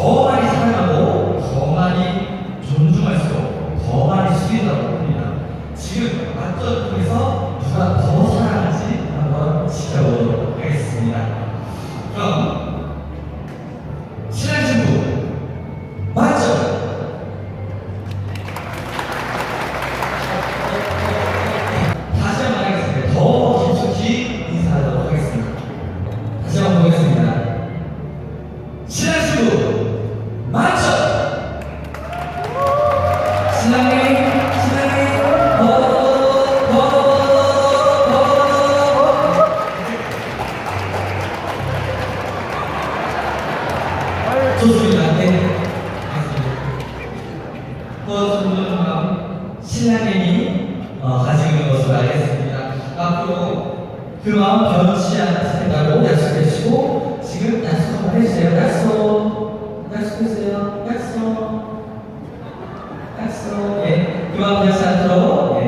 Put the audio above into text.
더 많이 사랑하 네. 어. 앞으로 그 마음 변치 않겠다고 예, 변치 않도록